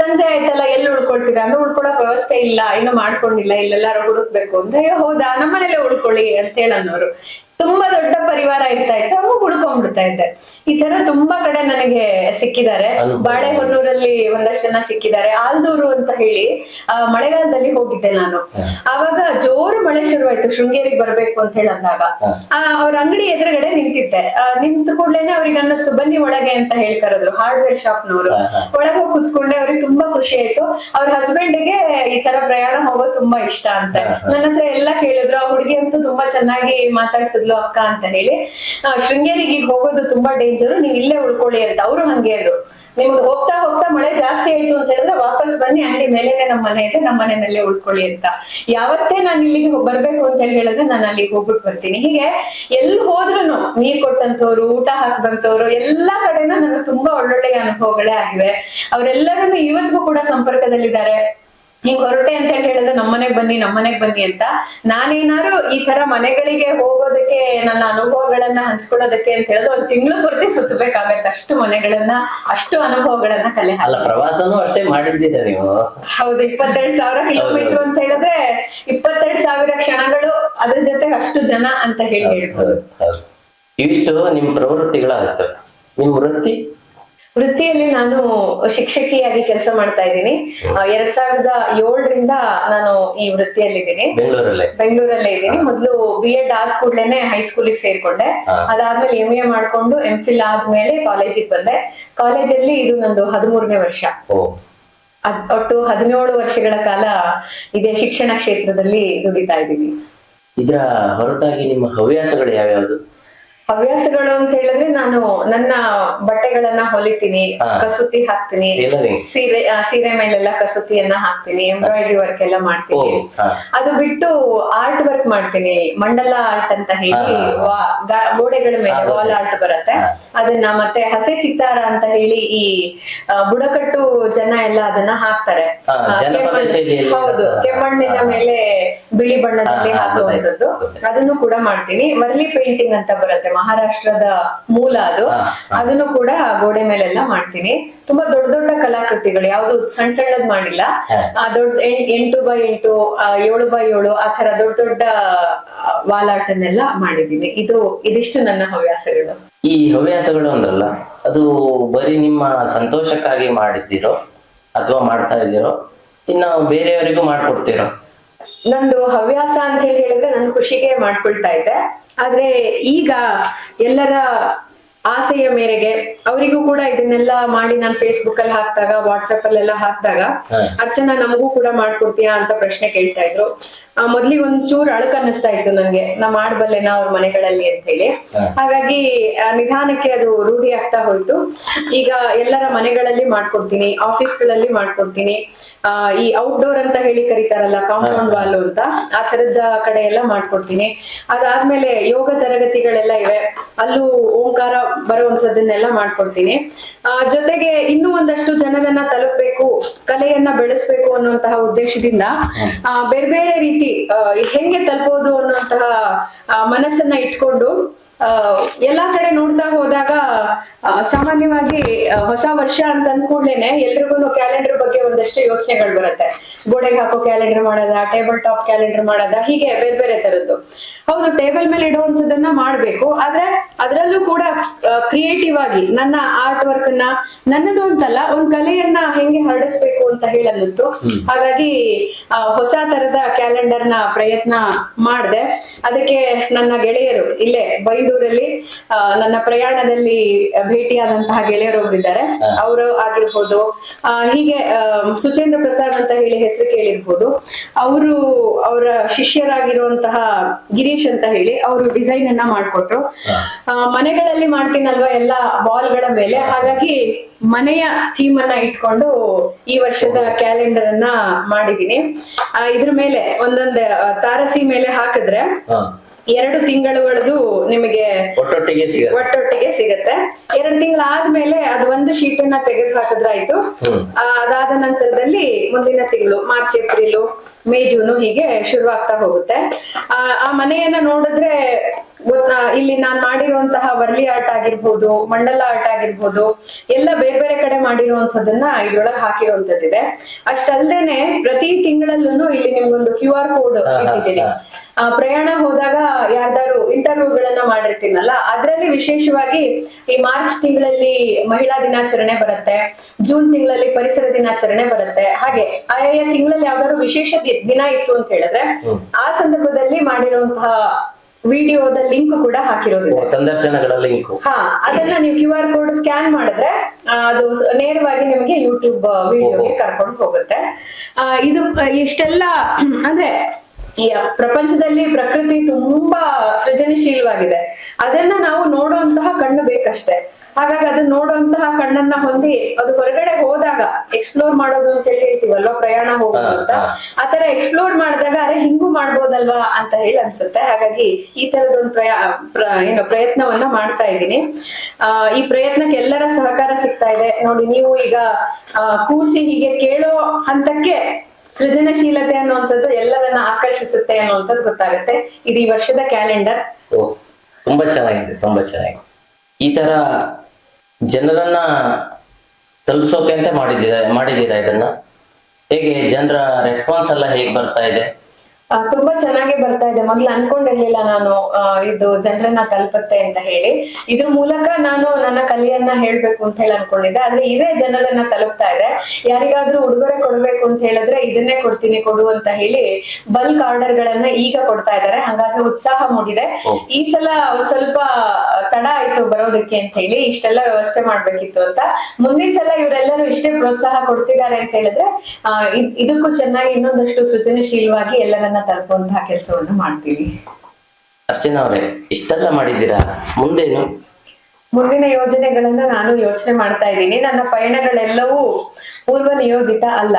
ಸಂಜೆ ಆಯ್ತಲ್ಲ, ಎಲ್ಲಿ ಉಳ್ಕೊಳ್ತೀರಾ? ಅಂದ್ರೆ ಉಳ್ಕೊಳಕ್ ವ್ಯವಸ್ಥೆ ಇಲ್ಲ, ಇನ್ನು ಮಾಡ್ಕೊಂಡಿಲ್ಲ, ಇಲ್ಲೆಲ್ಲಾರು ಹುಡುಕ್ಬೇಕು ಅಂತ. ಹೌದಾ? ನಮ್ಮನೇಲೆ ಉಳ್ಕೊಳ್ಳಿ ಅಂತ ಹೇಳನ್ನೋರು ತುಂಬಾ ದೊಡ್ಡ ಪರಿವಾರ ಇರ್ತಾ ಇತ್ತು. ಅವ್ರು ಉಳ್ಕೊಂಡ್ಬಿಡ್ತಾ ಇದ್ದೆ. ಈ ತರ ತುಂಬಾ ಕಡೆ ನನಗೆ ಸಿಕ್ಕಿದ್ದಾರೆ. ಬಾಳೆಹೊನ್ನೂರಲ್ಲಿ ಒಂದಷ್ಟು ಜನ ಸಿಕ್ಕಿದ್ದಾರೆ. ಆಲ್ದೂರು ಅಂತ ಹೇಳಿ ಆ, ಮಳೆಗಾಲದಲ್ಲಿ ಹೋಗಿದ್ದೆ ನಾನು. ಆವಾಗ ಜೋರು ಮಳೆ ಶುರುವಾಯ್ತು. ಶೃಂಗೇರಿಗೆ ಬರ್ಬೇಕು ಅಂತ ಹೇಳಿ ಅಂದಾಗ ಆ, ಅವ್ರ ಅಂಗಡಿ ಎದುರುಗಡೆ ನಿಂತಿದ್ದೆ. ಆ, ನಿಂತ ಕೂಡ್ಲೇನೆ ಅವ್ರಿಗೆ ಅನ್ನಿಸ್ತು ಬನ್ನಿ ಒಳಗೆ ಅಂತ ಹೇಳಿ ಕರೆದ್ರು ಹಾರ್ಡ್ವೇರ್ ಶಾಪ್ನವರು. ಒಳಗೆ ಕುತ್ಕೊಂಡೆ ಅವ್ರಿಗೆ ತುಂಬಾ ಖುಷಿ ಆಯ್ತು. ಅವ್ರ ಹಸ್ಬೆಂಡ್ಗೆ ಈ ತರ ಪ್ರಯಾಣ ಹೋಗೋದು ತುಂಬಾ ಇಷ್ಟ ಅಂತ. ನನ್ನ ಹತ್ರ ಎಲ್ಲ ಕೇಳಿದ್ರು. ಆ ಹುಡುಗಿ ಅಂತೂ ತುಂಬಾ ಚೆನ್ನಾಗಿ ಮಾತಾಡ್ಸಿದ್ಲು ಅಕ್ಕ ಅಂತ ಹೇಳಿ. ಶೃಂಗೇರಿಗೆ ಹೋಗೋದು ತುಂಬಾ ಡೇಂಜರ್ ನೀವು ಇಲ್ಲೇ ಉಳ್ಕೊಳ್ಳಿ ಅಂತ ಅವರು ಹಂಗೆ ಅಂದ್ರು. ನಿಮ್ಗೆ ಹೋಗ್ತಾ ಹೋಗ್ತಾ ಮಳೆ ಜಾಸ್ತಿ ಆಯ್ತು ಅಂತ ಹೇಳಿದ್ರೆ ವಾಪಸ್ ಬನ್ನಿ, ಅಂಗಡಿ ಮೇಲೆನೆ ನಮ್ಮ ಮನೆ ಇದೆ ನಮ್ಮ ಮನೆಯಲ್ಲೇ ಉಳ್ಕೊಳ್ಳಿ ಅಂತ. ಯಾವತ್ತೇ ನಾನು ಇಲ್ಲಿಗೆ ಬರ್ಬೇಕು ಅಂತ ಹೇಳಿ ಹೇಳಿದ್ರೆ ನಾನು ಅಲ್ಲಿಗೆ ಹೋಗ್ಬಿಟ್ಟು ಬರ್ತೀನಿ. ಹೀಗೆ ಎಲ್ಲಿ ಹೋದ್ರುನು ನೀರ್ ಕೊಟ್ಟಂತವ್ರು ಊಟ ಹಾಕ್ದಂತವ್ರು ಎಲ್ಲಾ ಕಡೆನೂ ನನಗೆ ತುಂಬಾ ಒಳ್ಳೊಳ್ಳೆಯ ಅನುಭವಗಳೇ ಆಗಿವೆ. ಅವ್ರೆಲ್ಲರನ್ನೂ ಇವತ್ತಿಗೂ ಕೂಡ ಸಂಪರ್ಕದಲ್ಲಿದ್ದಾರೆ. ಹಿಂಗ್ ಹೊರಟೆ ಅಂತ ಹೇಳಿದ್ರೆ ನಮ್ಮನೆಗ್ ಬನ್ನಿ ನಮ್ಮನೆಗ್ ಬನ್ನಿ ಅಂತ. ನಾನೇನಾದ್ರು ಈ ತರ ಮನೆಗಳಿಗೆ ಹೋಗೋದಕ್ಕೆ ನನ್ನ ಅನುಭವಗಳನ್ನ ಹಂಚ್ಕೊಳ್ಳೋದಕ್ಕೆ ಅಂತ ಹೇಳಿದ್ರೆ ಒಂದ್ ತಿಂಗಳು ಪೂರ್ತಿ ಸುತ್ತಬೇಕಾಗತ್ತೆ ಅಷ್ಟು ಮನೆಗಳನ್ನ ಅಷ್ಟು ಅನುಭವಗಳನ್ನ ಕಲೆ ಹಾಕಿ ಅಲ್ಲ ಪ್ರವಾಸನೂ ಅಷ್ಟೇ ಮಾಡಿದ್ದೀರಾ ನೀವು? ಹೌದು ಇಪ್ಪತ್ತೆರಡ್ ಸಾವಿರ ಕಿಲೋಮೀಟರ್ ಅಂತ ಹೇಳಿದ್ರೆ ಇಪ್ಪತ್ತೆರಡ್ ಸಾವಿರ ಕ್ಷಣಗಳು ಅದ್ರ ಜೊತೆ ಅಷ್ಟು ಜನ ಅಂತ ಹೇಳಿ ಹೇಳ್ಬೋದು. ಇವಿಷ್ಟು ನಿಮ್ ಪ್ರವೃತ್ತಿಗಳಾಗುತ್ತೆ. ನಿಮ್ ವೃತ್ತಿ ವೃತ್ತಿಯಲ್ಲಿ ನಾನು ಶಿಕ್ಷಕಿಯಾಗಿ ಕೆಲಸ ಮಾಡ್ತಾ ಇದ್ದೀನಿ. ಎರಡ್ ಸಾವಿರದ ಏಳರಿಂದ ನಾನು ಈ ವೃತ್ತಿಯಲ್ಲಿದ್ದೀನಿ. ಬೆಂಗಳೂರಲ್ಲೇ? ಬೆಂಗಳೂರಲ್ಲೇ ಇದ್ದೀನಿ. ಮೊದಲು ಬಿ ಎಡ್ ಆದ ಕೂಡಲೇನೆ ಹೈಸ್ಕೂಲಿಗೆ ಸೇರ್ಕೊಂಡೆ. ಅದಾದ್ಮೇಲೆ ಎಂ ಎ ಮಾಡ್ಕೊಂಡು ಎಂ ಫಿಲ್ ಆದ್ಮೇಲೆ ಕಾಲೇಜಿಗೆ ಬಂದೆ. ಕಾಲೇಜಲ್ಲಿ ಇದು ನಂದು ಹದಿಮೂರನೇ ವರ್ಷ. ಒಟ್ಟು ಹದಿನೇಳು ವರ್ಷಗಳ ಕಾಲ ಇದೇ ಶಿಕ್ಷಣ ಕ್ಷೇತ್ರದಲ್ಲಿ ದುಡಿತಾ ಇದ್ದೀನಿ. ಇದರ ಹೊರತಾಗಿ ನಿಮ್ಮ ಹವ್ಯಾಸಗಳು ಯಾವ್ಯಾವ್ದು? ಹವ್ಯಾಸಗಳು ಅಂತ ಹೇಳಿದ್ರೆ ನಾನು ನನ್ನ ಬಟ್ಟೆಗಳನ್ನ ಹೊಲಿತೀನಿ ಕಸೂತಿ ಹಾಕ್ತೀನಿ ಸೀರೆ ಸೀರೆ ಮೇಲೆಲ್ಲ ಕಸೂತಿಯನ್ನ ಹಾಕ್ತೀನಿ ಎಂಬ್ರಾಯ್ಡ್ರಿ ವರ್ಕ್ ಎಲ್ಲ ಮಾಡ್ತೀನಿ. ಅದು ಬಿಟ್ಟು ಆರ್ಟ್ ವರ್ಕ್ ಮಾಡ್ತೀನಿ. ಮಂಡಲ ಆರ್ಟ್ ಅಂತ ಹೇಳಿ ಗೋಡೆಗಳ ಮೇಲೆ ವಾಲ್ ಆರ್ಟ್ ಬರುತ್ತೆ. ಅದನ್ನ ಮತ್ತೆ ಹಸೆ ಚಿತ್ತಾರ ಅಂತ ಹೇಳಿ ಈ ಬುಡಕಟ್ಟು ಜನ ಎಲ್ಲ ಅದನ್ನ ಹಾಕ್ತಾರೆ. ಹೌದು ಕೆಮ್ಮಣ್ಣಿನ ಮೇಲೆ ಬಿಳಿ ಬಣ್ಣದಲ್ಲಿ ಹಾಕುವಂತದ್ದು ಅದನ್ನು ಕೂಡ ಮಾಡ್ತೀನಿ. ವರ್ಲಿ ಪೇಂಟಿಂಗ್ ಅಂತ ಬರುತ್ತೆ ಮಹಾರಾಷ್ಟ್ರದ ಮೂಲ ಅದು. ಅದನ್ನು ಕೂಡ ಗೋಡೆ ಮೇಲೆಲ್ಲ ಮಾಡ್ತೀನಿ. ತುಂಬಾ ದೊಡ್ಡ ದೊಡ್ಡ ಕಲಾಕೃತಿಗಳು ಯಾವ್ದು ಸಣ್ಣ ಸಣ್ಣದ್ ಮಾಡಿಲ್ಲ. ದೊಡ್ಡ ಎಂಟು ಬೈ ಎಂಟು ಏಳು ಬೈ ಏಳು ಆ ತರ ದೊಡ್ಡ ದೊಡ್ಡ ವಾಲಾಟನ್ನೆಲ್ಲ ಮಾಡಿದ್ದೀನಿ. ಇದು ಇದಿಷ್ಟು ನನ್ನ ಹವ್ಯಾಸಗಳು. ಈ ಹವ್ಯಾಸಗಳು ಅಂದ್ರಲ್ಲ ಅದು ಬರೀ ನಿಮ್ಮ ಸಂತೋಷಕ್ಕಾಗಿ ಮಾಡಿದ್ದೀರೋ ಅಥವಾ ಮಾಡ್ತಾ ಇದ್ದೀರೋ ಇನ್ನ ಬೇರೆಯವರಿಗೂ ಮಾಡ್ಕೊಡ್ತೀರೋ? ನಂದು ಹವ್ಯಾಸ ಅಂತ ಹೇಳಿ ಹೇಳಿದ್ರೆ ನನ್ನ ಖುಷಿಗೆ ಮಾಡ್ಕೊಳ್ತಾ ಇದ್ದೆ. ಆದ್ರೆ ಈಗ ಎಲ್ಲರ ಆಸೆಯ ಮೇರೆಗೆ ಅವರಿಗೂ ಕೂಡ ಇದನ್ನೆಲ್ಲ ಮಾಡಿ ನಾನು ಫೇಸ್ಬುಕ್ ಅಲ್ಲಿ ಹಾಕ್ದಾಗ ವಾಟ್ಸಪ್ ಅಲ್ಲೆಲ್ಲ ಹಾಕ್ದಾಗ. ಅರ್ಚನಾ ನಮಗೂ ಕೂಡ ಮಾಡ್ಕೊಡ್ತೀಯಾ ಅಂತ ಪ್ರಶ್ನೆ ಕೇಳ್ತಾ ಇದ್ರು. ಆ, ಮೊದ್ಲಿಗೆ ಒಂದ್ ಚೂರು ಅಳಕ್ ಅನ್ನಿಸ್ತಾ ಇತ್ತು ನನ್ಗೆ ನಾ ಮಾಡ್ಬಲ್ಲೆನಾ ಅವ್ರ ಮನೆಗಳಲ್ಲಿ ಅಂತ ಹೇಳಿ. ಹಾಗಾಗಿ ನಿಧಾನಕ್ಕೆ ಅದು ರೂಢಿ ಆಗ್ತಾ ಹೋಯ್ತು. ಈಗ ಎಲ್ಲರ ಮನೆಗಳಲ್ಲಿ ಮಾಡ್ಕೊಡ್ತೀನಿ ಆಫೀಸ್ಗಳಲ್ಲಿ ಮಾಡ್ಕೊಡ್ತೀನಿ. ಈ ಔಟ್ಡೋರ್ ಅಂತ ಹೇಳಿ ಕರೀತಾರಲ್ಲ ಕಾಂಪೌಂಡ್ ವಾಲ್ ಅಂತ ಆ ತರದ ಕಡೆ ಎಲ್ಲ ಮಾಡ್ಕೊಡ್ತೀನಿ. ಅದಾದ್ಮೇಲೆ ಯೋಗ ತರಗತಿಗಳೆಲ್ಲ ಇವೆ. ಅಲ್ಲೂ ಓಂಕಾರ ಬರುವಂತದನ್ನೆಲ್ಲ ಮಾಡ್ಕೊಡ್ತೀನಿ. ಆ, ಜೊತೆಗೆ ಇನ್ನೂ ಒಂದಷ್ಟು ಜನರನ್ನ ತಲುಪಬೇಕು ಕಲೆಯನ್ನ ಬೆಳೆಸ್ಬೇಕು ಅನ್ನುವಂತಹ ಉದ್ದೇಶದಿಂದ ಆ, ಬೇರೆ ಬೇರೆ ರೀತಿ ಹೆಂಗೆ ತಲುಪೋದು ಅನ್ನುವಂತಹ ಮನಸ್ಸನ್ನ ಇಟ್ಕೊಂಡು ಎಲ್ಲಾ ಕಡೆ ನೋಡ್ತಾ ಹೋದಾಗ ಸಾಮಾನ್ಯವಾಗಿ ಹೊಸ ವರ್ಷ ಅಂತ ಅಂದ್ಕೂಡ್ಲೇನೆ ಎಲ್ರಿಗೂ ಕ್ಯಾಲೆಂಡರ್ ಬಗ್ಗೆ ಒಂದಷ್ಟು ಯೋಚನೆಗಳು ಬರುತ್ತೆ. ಗೋಡೆಗೆ ಹಾಕೋ ಕ್ಯಾಲೆಂಡರ್ ಮಾಡೋದ ಟೇಬಲ್ ಟಾಪ್ ಕ್ಯಾಲೆಂಡರ್ ಮಾಡೋದ ಹೀಗೆ ಬೇರೆ ಬೇರೆ ತರದ್ದು. ಹೌದು ಟೇಬಲ್ ಮೇಲೆ ಇಡುವಂತದನ್ನ ಮಾಡ್ಬೇಕು ಆದ್ರೆ ಅದರಲ್ಲೂ ಕೂಡ ಕ್ರಿಯೇಟಿವ್ ಆಗಿ ನನ್ನ ಆರ್ಟ್ ವರ್ಕ್ನ ನನ್ನದು ಅಂತಲ್ಲ ಒಂದ್ ಕಲೆಯನ್ನ ಹೆಂಗೆ ಹರಡಿಸ್ಬೇಕು ಅಂತ ಹೇಳಿ ಅನ್ನಿಸ್ತು. ಹಾಗಾಗಿ ಆ, ಹೊಸ ತರದ ಕ್ಯಾಲೆಂಡರ್ನ ಪ್ರಯತ್ನ ಮಾಡಿದೆ. ಅದಕ್ಕೆ ನನ್ನ ಗೆಳೆಯರು ಇಲ್ಲೇ ಬೈಂದೂರಲ್ಲಿ ನನ್ನ ಪ್ರಯಾಣದಲ್ಲಿ ಭೇಟಿಯಾದಂತಹ ಗೆಳೆಯರೊಬ್ಬರಿದ್ದಾರೆ ಅವರು ಆಗಿರ್ಬೋದು ಹೀಗೆ ಸುಚೇಂದ್ರ ಪ್ರಸಾದ್ ಅಂತ ಹೇಳಿ ಹೆಸರು ಕೇಳಿರ್ಬೋದು. ಅವರು ಅವರ ಶಿಷ್ಯರಾಗಿರುವಂತಹ ಗಿರೀಶ್ ಅಂತ ಹೇಳಿ ಅವರು ಡಿಸೈನ್ ಅನ್ನ ಮಾಡ್ಕೊಟ್ರು. ಮನೆಗಳಲ್ಲಿ ಮಾಡ್ತೀನಲ್ವಾ ಎಲ್ಲ ಬಾಲ್ಗಳ ಮೇಲೆ? ಹಾಗಾಗಿ ಮನೆಯ ಥೀಮ್ ಅನ್ನ ಇಟ್ಕೊಂಡು ಈ ವರ್ಷದ ಕ್ಯಾಲೆಂಡರ್ ಅನ್ನ ಮಾಡಿದೀನಿ ಇದ್ರ ಮೇಲೆ ಒಂದೊಂದು ತಾರಸಿ ಮೇಲೆ ಹಾಕಿದ್ರೆ ಎರಡು ತಿಂಗಳುಗಳದು ನಿಮಗೆ ಒಟ್ಟೊಟ್ಟಿಗೆ ಒಟ್ಟೊಟ್ಟಿಗೆ ಸಿಗತ್ತೆ. ಎರಡು ತಿಂಗಳಾದ್ಮೇಲೆ ಅದ್ ಒಂದು ಶೀಟ್ ಅನ್ನ ತೆಗೆದು ಹಾಕಿದ್ರಾಯ್ತು ಅದಾದ ನಂತರದಲ್ಲಿ ಮುಂದಿನ ತಿಂಗಳು ಮಾರ್ಚ್ ಏಪ್ರಿಲ್ ಮೇ ಜೂನು ಹೀಗೆ ಶುರುವಾಗ್ತಾ ಹೋಗುತ್ತೆ. ಆ ಮನೆಯನ್ನ ನೋಡಿದ್ರೆ ಇಲ್ಲಿ ನಾನ್ ಮಾಡಿರುವಂತಹ ವರ್ಲಿ ಆರ್ಟ್ ಆಗಿರ್ಬೋದು ಮಂಡಲ ಆರ್ಟ್ ಆಗಿರ್ಬೋದು ಎಲ್ಲ ಬೇರೆ ಬೇರೆ ಕಡೆ ಮಾಡಿರುವಂತದನ್ನ ಇದ್ರೊಳಗೆ ಹಾಕಿರುವಂತದ್ದಿದೆ ಅಷ್ಟಲ್ದೇನೆ ಪ್ರತಿ ತಿಂಗಳಲ್ಲೂ ಇಲ್ಲಿ ನಿಮ್ಗೊಂದು ಕ್ಯೂ ಆರ್ ಕೋಡ್ ಇಟ್ಟಿದ್ದೀನಿ. ಆ, ಪ್ರಯಾಣ ಹೋದಾಗ ಯಾರ್ದಾರು ಇಂಟರ್ವ್ಯೂಗಳನ್ನ ಮಾಡಿರ್ತೀನಲ್ಲ ಅದ್ರಲ್ಲಿ ವಿಶೇಷವಾಗಿ ಈ ಮಾರ್ಚ್ ತಿಂಗಳಲ್ಲಿ ಮಹಿಳಾ ದಿನಾಚರಣೆ ಬರುತ್ತೆ ಜೂನ್ ತಿಂಗಳಲ್ಲಿ ಪರಿಸರ ದಿನಾಚರಣೆ ಬರುತ್ತೆ. ಹಾಗೆ ಆಯಾ ತಿಂಗಳಲ್ಲಿ ಯಾವ್ದಾದ್ರು ವಿಶೇಷ ದಿನ ಇತ್ತು ಅಂತ ಹೇಳಿದ್ರೆ ಆ ಸಂದರ್ಭದಲ್ಲಿ ಮಾಡಿರುವಂತಹ ವಿಡಿಯೋದ ಲಿಂಕ್ ಕೂಡ ಹಾಕಿರೋದು. ಸಂದರ್ಶನಗಳ ಲಿಂಕ್. ಹಾ ಅದನ್ನ ನೀವು ಕ್ಯೂ ಆರ್ ಕೋಡ್ ಸ್ಕ್ಯಾನ್ ಮಾಡಿದ್ರೆ ಅದು ನೇರವಾಗಿ ನಿಮಗೆ ಯೂಟ್ಯೂಬ್ ವಿಡಿಯೋಗೆ ಕರ್ಕೊಂಡು ಹೋಗುತ್ತೆ. ಇದು ಇಷ್ಟೆಲ್ಲ ಅಂದ್ರೆ ಈ ಪ್ರಪಂಚದಲ್ಲಿ ಪ್ರಕೃತಿ ತುಂಬಾ ಸೃಜನಶೀಲವಾಗಿದೆ. ಅದನ್ನ ನಾವು ನೋಡುವಂತಹ ಕಣ್ಣು ಬೇಕಷ್ಟೇ. ಹಾಗಾಗಿ ಅದನ್ನ ನೋಡುವಂತಹ ಕಣ್ಣನ್ನ ಹೊಂದಿ ಅದು ಹೊರಗಡೆ ಹೋದಾಗ ಎಕ್ಸ್ಪ್ಲೋರ್ ಮಾಡೋದು ಅಂತ ಹೇಳಿ ಹೇಳ್ತೀವಲ್ವಾ ಪ್ರಯಾಣ ಹೋಗೋದು ಅಂತ? ಆತರ ಎಕ್ಸ್ಪ್ಲೋರ್ ಮಾಡಿದಾಗ ಅರೆ ಹಿಂಗೂ ಮಾಡ್ಬೋದಲ್ವಾ? ಅಂತ ಹೇಳಿ ಅನ್ಸುತ್ತೆ. ಹಾಗಾಗಿ ಈ ತರದೊಂದು ಪ್ರಯಾ ಪ್ರ- ಏನು ಪ್ರಯತ್ನವನ್ನ ಮಾಡ್ತಾ ಇದ್ದೀನಿ. ಆ ಈ ಪ್ರಯತ್ನಕ್ಕೆ ಎಲ್ಲರ ಸಹಕಾರ ಸಿಗ್ತಾ ಇದೆ. ನೋಡಿ ನೀವು ಈಗ ಕೂರ್ಸಿ ಹೀಗೆ ಕೇಳೋ ಹಂತಕ್ಕೆ ಸೃಜನಶೀಲತೆ ಅನ್ನುವಂಥದ್ದು ಎಲ್ಲರನ್ನ ಆಕರ್ಷಿಸುತ್ತೆ ಅನ್ನುವಂಥದ್ದು ಗೊತ್ತಾಗುತ್ತೆ. ಇದು ಈ ವರ್ಷದ ಕ್ಯಾಲೆಂಡರ್. ತುಂಬಾ ಚೆನ್ನಾಗಿದೆ ತುಂಬಾ ಚೆನ್ನಾಗಿದೆ. ಈ ತರ ಜನರನ್ನ ತಲುಪಿಸೋಕೆ ಅಂತ ಮಾಡಿದ್ದೀರಾ ಮಾಡಿದ್ದೀರಾ ಇದನ್ನ? ಹೇಗೆ? ಜನರ ರೆಸ್ಪಾನ್ಸ್ ಎಲ್ಲ ಹೇಗೆ ಬರ್ತಾ ಇದೆ? ತುಂಬಾ ಚೆನ್ನಾಗಿ ಬರ್ತಾ ಇದೆ. ಮೊದ್ಲು ಅನ್ಕೊಂಡಿರ್ಲಿಲ್ಲ ನಾನು ಇದು ಜನರನ್ನ ತಲುಪತ್ತೆ ಅಂತ ಹೇಳಿ. ಇದ್ರ ಮೂಲಕ ನಾನು ನನ್ನ ಕಲಿಯನ್ನ ಹೇಳ್ಬೇಕು ಅಂತ ಹೇಳಿ ಅನ್ಕೊಂಡಿದ್ದೆ. ಆದ್ರೆ ಇದೇ ಜನರನ್ನ ತಲುಪ್ತಾ ಇದೆ. ಯಾರಿಗಾದ್ರೂ ಉಡುಗೊರೆ ಕೊಡ್ಬೇಕು ಅಂತ ಹೇಳಿದ್ರೆ ಇದನ್ನೇ ಕೊಡ್ತೀನಿ ಕೊಡು ಅಂತ ಹೇಳಿ ಬಲ್ಕ್ ಆರ್ಡರ್ ಗಳನ್ನ ಈಗ ಕೊಡ್ತಾ ಇದ್ದಾರೆ. ಹಾಗಾಗಿ ಉತ್ಸಾಹ ಮೂಡಿದೆ. ಈ ಸಲ ಸ್ವಲ್ಪ ತಡ ಆಯ್ತು ಬರೋದಕ್ಕೆ ಅಂತ ಹೇಳಿ ಇಷ್ಟೆಲ್ಲ ವ್ಯವಸ್ಥೆ ಮಾಡ್ಬೇಕಿತ್ತು ಅಂತ. ಮುಂದಿನ ಸಲ ಇವರೆಲ್ಲರೂ ಇಷ್ಟೇ ಪ್ರೋತ್ಸಾಹ ಕೊಡ್ತಿದ್ದಾರೆ ಅಂತ ಹೇಳಿದ್ರೆ ಇದಕ್ಕೂ ಚೆನ್ನಾಗಿ ಇನ್ನೊಂದಷ್ಟು ಸೃಜನಶೀಲವಾಗಿ ಎಲ್ಲರನ್ನ ತಲುಪುವಂತಹ ಕೆಲಸವನ್ನು ಮಾಡ್ತೀವಿ. ಅರ್ಚನಾ ಅವರೇ ಇಷ್ಟೆಲ್ಲ ಮಾಡಿದ್ದೀರಾ? ಮುಂದೇನು? ಮುಂದಿನ ಯೋಜನೆಗಳನ್ನ ನಾನು ಯೋಚನೆ ಮಾಡ್ತಾ ಇದ್ದೀನಿ. ನನ್ನ ಪಯಣಗಳೆಲ್ಲವೂ ಪೂರ್ವ ನಿಯೋಜಿತ ಅಲ್ಲ.